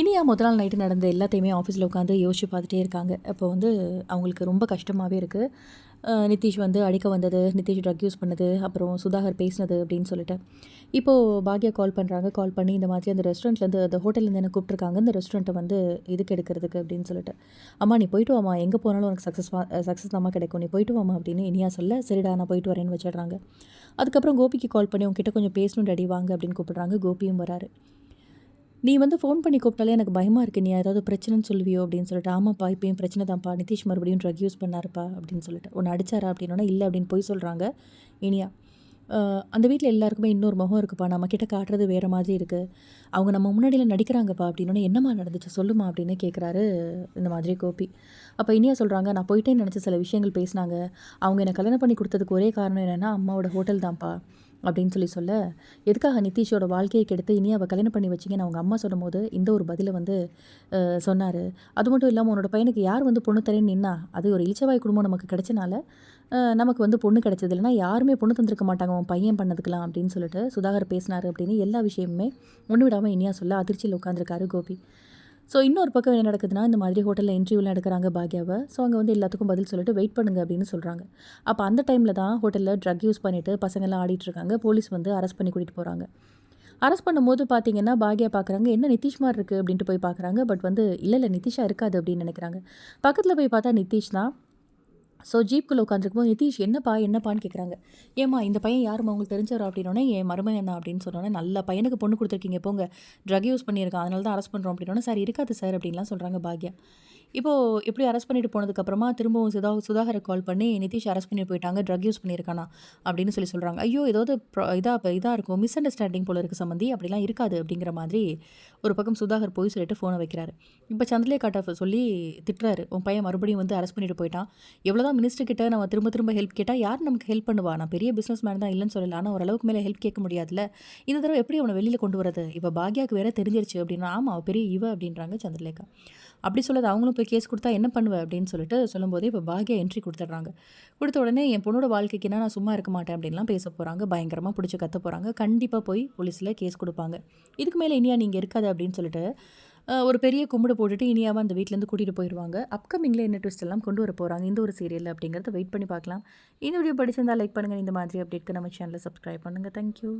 இனியா முதல் நாள் நைட்டு நடந்த எல்லாத்தையுமே ஆஃபீஸில் உட்காந்து யோசிச்சு பார்த்துட்டே இருக்காங்க. அப்போ வந்து அவங்களுக்கு ரொம்ப கஷ்டமாகவே இருக்குது நிதிஷ் வந்து அடிக்க வந்தது நிதிஷ் ட்ரக் யூஸ் பண்ணது அப்புறம் சுதாகர் பேசினது அப்படின்னு சொல்லிட்டு. இப்போது பாக்யா கால் பண்ணுறாங்க கால் பண்ணி இந்த மாதிரி அந்த ரெஸ்டாரண்ட்லேருந்து அந்த ஹோட்டல்லேருந்து என்ன கூப்பிட்ருக்காங்க இந்த ரெஸ்டாரண்ட்டை வந்து இதுக்கு எடுக்கிறதுக்கு அப்படின்னு சொல்லிட்டு. அம்மா நீ போயிட்டு வாமா எங்கே போனாலும் உனக்கு சக்ஸஸ் சக்ஸஸ் தாம்மா கிடைக்கும். நீ போயிட்டு வாமா அப்படின்னு இனியா சொல்ல சரிடா நான் போயிட்டு வரேன்னு வச்சிடுறாங்க. அதுக்கப்புறம் கோபிக்கு கால் பண்ணி உங்ககிட்ட கொஞ்சம் பேசணும் ரெடி வாங்க அப்படின்னு கூப்பிட்றாங்க. கோபியும் வராரு. நீ வந்து ஃபோன் பண்ணி கூப்பிட்டாலே எனக்கு பயமாக இருக்குது நீ ஏதாவது பிரச்சனைன்னு சொல்லுவியோ அப்படின்னு சொல்லிட்டு ஆமாப்பா இப்போயும் பிரச்சனை தான்ப்பா. நிதிஷ் மறுபடியும் ட்ரக் யூஸ் பண்ணாருப்பா அப்படின்னு சொல்லிட்டு. ஒன்று அடிச்சாரா அப்படின்னா இல்லை அப்படின்னு போய் சொல்கிறாங்க இனியா அந்த வீட்டில் எல்லாருக்குமே இன்னொரு முகம் இருக்குப்பா. நம்ம கிட்ட காட்டுறது வேறு மாதிரி இருக்குது அவங்க நம்ம முன்னாடியில் நடிக்கிறாங்கப்பா அப்படின்னோடனே என்னம்மா நடந்துச்சு? சொல்லுமா அப்படின்னு கேட்குறாரு இந்த மாதிரி கோபி. அப்போ இனியா சொல்கிறாங்க நான் போயிட்டே நினச்ச சில விஷயங்கள் பேசினாங்க. அவங்க என்னை கல்யாணம் பண்ணி கொடுத்ததுக்கு ஒரே காரணம் என்னென்னா அம்மாவோட ஹோட்டல் தான்ப்பா. அப்படின்னு சொல்லி சொல்ல எதுக்காக நிதிஷோட வாழ்க்கையை கெடுத்து இனி அவள் கல்யாணம் பண்ணி வச்சிங்கன்னு அவங்க அம்மா சொல்லும் போது இந்த ஒரு பதிலை வந்து சொன்னார். அது மட்டும் இல்லாமல் உன்னோட பையனுக்கு யார் வந்து பொண்ணு தரேன்னு நின்னா அது ஒரு இச்சவாய் குடும்பம் நமக்கு கிடைச்சனால நமக்கு வந்து பொண்ணு கிடைச்சது இல்லைனா யாருமே பொண்ணு தந்திருக்க மாட்டாங்க அவன் பையன் பண்ணதுக்கலாம் அப்படின்னு சொல்லிட்டு சுதாகர் பேசினார் அப்படின்னு எல்லா விஷயமுமே ஒன்று விடாமல் இனியா சொல்ல அதிர்ச்சியில் உட்காந்துருக்காரு கோபி. ஸோ இன்னொரு பக்கம் என்ன நடக்குதுன்னா இந்த மாதிரி ஹோட்டலில் இன்டர்வியூலாம் எடுக்கிறாங்க பாக்யாவை. ஸோ அங்கே வந்து எல்லாத்துக்கும் பதில் சொல்லிட்டு வெயிட் பண்ணுங்க அப்படின்னு சொல்கிறாங்க அப்போ அந்த டைமில் தான் ஹோட்டலில் ட்ரக் யூஸ் பண்ணிவிட்டு பசங்கள்லாம் ஆடிட்டுருக்காங்க போலீஸ் வந்து அரெஸ்ட் பண்ணி கூட்டிகிட்டு போகிறாங்க அரெஸ்ட் பண்ணும்போது பார்த்தீங்கன்னா பாக்யா பார்க்குறாங்க என்ன நிதிஷ் மாதிரி இருக்குது அப்படின்ட்டு போய் பார்க்குறாங்க பட் வந்து இல்லை இல்லை நிதிஷா இருக்காது அப்படின்னு நினைக்கிறாங்க. பக்கத்தில் போய் பார்த்தா நிதிஷ் தான். ஸோ ஜீப்குள்ளே உட்காந்துருக்கும்போது நிதிஷ் என்னப்பா என்னப்பான்னு கேட்குறாங்க ஏம்மா இந்த பையன் யாருமா உங்களுக்கு தெரிஞ்சவர்? அப்படின்னோடனே என் மருமகன் என்ன அப்படின்னு சொன்னோன்னே நல்ல பையனுக்கு பொண்ணு கொடுத்துருக்கீங்க போங்க. ட்ரக் யூஸ் பண்ணியிருக்கான். அதனால தான் அரெஸ்ட் பண்ணுறோம் அப்படின்னோடனே சார் இருக்காது சார் அப்படின்லாம் சொல்கிறாங்க பாக்யா. இப்போது எப்படி அரெஸ்ட் பண்ணிட்டு போனதுக்கப்புறமா திரும்பவும் சுதா சுதாகரை கால் பண்ணி நிதிஷ் அரெஸ்ட் பண்ணி போயிட்டாங்க ட்ரக் யூஸ் பண்ணியிருக்கானா? அப்படின்னு சொல்லி சொல்கிறாங்க ஐயோ ஏதாவது இதாக இதாக இருக்கும் மிஸ் அண்டர்ஸ்டாண்டிங் போல இருக்க சம்மந்தி அப்படிலாம் இருக்காது அப்படிங்கிற மாதிரி ஒரு பக்கம் சுதாகர் போய் சொல்லிட்டு ஃபோனை வைக்கிறாரு. இப்போ சந்திலே காட்டா சொல்லி திட்டுறாரு. உன் பையன் மறுபடியும் வந்து அரெஸ்ட் பண்ணிட்டு போயிட்டான். எவ்வளோ தான் மினிஸ்டர் கிட்ட நம்ம திரும்ப திரும்ப ஹெல்ப் கேட்டால் யார் நமக்கு ஹெல்ப் பண்ணுவா? நான் பெரிய பிஸ்னஸ் மேன் தான் இல்லைன்னு சொல்லல. ஆனால் ஓரளவுக்கு மேலே ஹெல்ப் கேட்க முடியாதுல்ல. இந்த தடவை எப்படி அவனை வெளியில் கொண்டு வரது இப்போ பாக்யாவுக்கு வேற தெரிஞ்சிருச்சு அப்படின்னா ஆமாம் பெரிய இவ அப்படின்றாங்க சந்திரலேகா. அப்படி சொல்லாது அவங்களும் இப்போ கேஸ் கொடுத்தா என்ன பண்ணுவேன் அப்படின்னு சொல்லிட்டு சொல்லும்போதே இப்போ பாக்யா என்ட்ரி கொடுத்துட்றாங்க. கொடுத்த உடனே என் பொண்ணோட வாழ்க்கைக்குனா நான் சும்மா இருக்க மாட்டேன் அப்படின்லாம் பேச போகிறாங்க பயங்கரமாக பிடிச்சி கத்த போகிறாங்க கண்டிப்பாக போய் போலீஸில் கேஸ் கொடுப்பாங்க. இதுக்கு மேலே இனியா நீங்கள் இருக்காது அப்படின்னு சொல்லிட்டு ஒரு பெரிய கும்பிடு போட்டுட்டு இனியாவை அந்த வீட்டிலேருந்து கூட்டிகிட்டு போயிடுவாங்க அப்கமிங்கில் என்ன ட்விஸ்ட் எல்லாம் கொண்டு வர போகிறாங்க இந்த ஒரு சீரியல் அப்படிங்கிறத வெயிட் பண்ணி பார்க்கலாம். இந்த வீடியோ படிச்சிருந்தால் லைக் பண்ணுங்கள் இந்த மாதிரி அப்டேட்க்கு நம்ம சேனலை சப்ஸ்கிரைப் பண்ணுங்கள் தேங்க்யூ